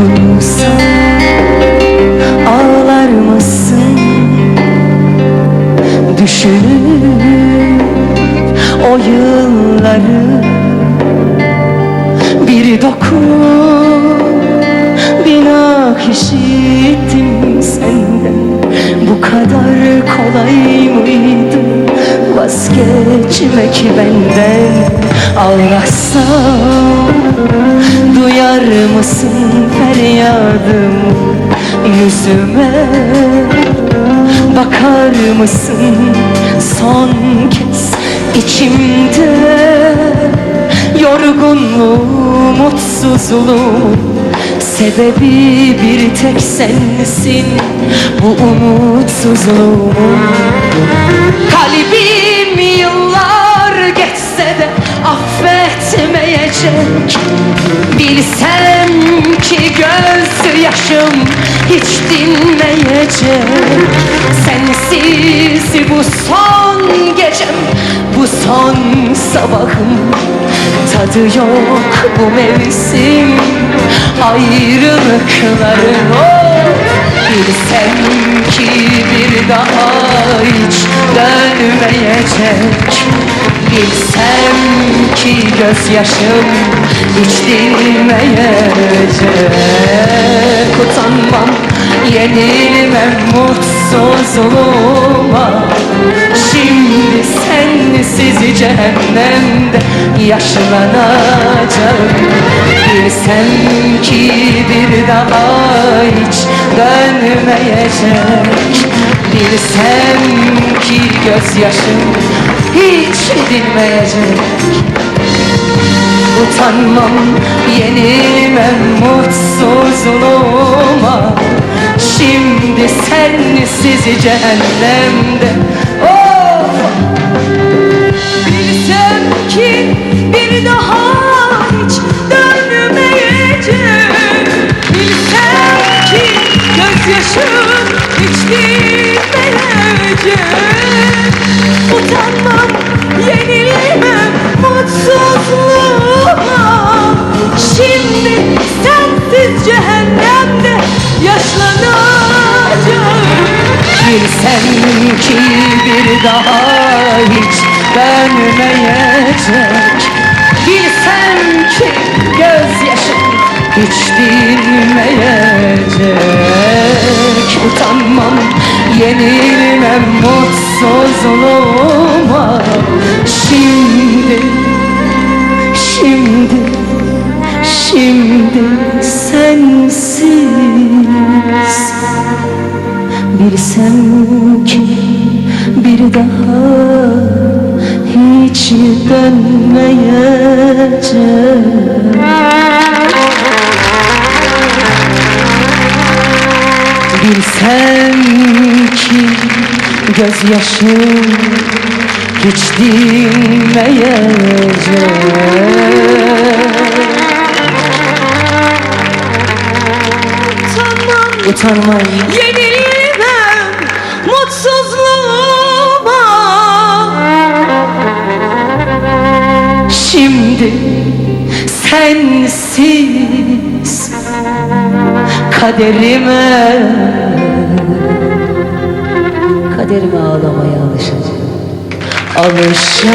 Dokunsa ağlar mısın? Düşünüp o yılları Bir dokun binah işittim senden Bu kadar kolay mıydı vazgeçmek benden Ağlasam Duyar mısın feryadım yüzüme. Bakar mısın son kez içimde? Yorgunluğum, mutsuzluğum Sebebi bir tek sensin bu umutsuzluğumun Kalbim göz yaşım hiç dinmeyecek. Sensiz bu son gecem, bu son sabahım. Tadı yok bu mevsim ayrılıkların oh! Bilsem ki bir daha hiç dönmeyecek. Bilsem ki gözyaşım hiç dinmeyecek Utanmam, yenilmem mutsuzluğuma Şimdi sensiz cehennemde yaşlanacağım Bilsem ki bir daha hiç dönmeyecek. Bilsem ki gözyaşım hiç dinmeyecek Utanmam, yenilmem mutsuzluğuma. Şimdi sensiz cehennemde Bilsem ki bir daha hiç dönmeyecek. Bilsem ki gözyaşım hiç dinmeyecek. Utanmam, yenilmem mutsuzluğuma Şimdi, şimdi, şimdi sensiz Bilsem ki bir daha hiç dönmeyeceğim. Bilsem ki gözyaşım hiç dinmeyecek. Utanmam, utanmam Yenilmem sensiz kaderime. Kaderime ağlamaya alışacağım. Alışacağım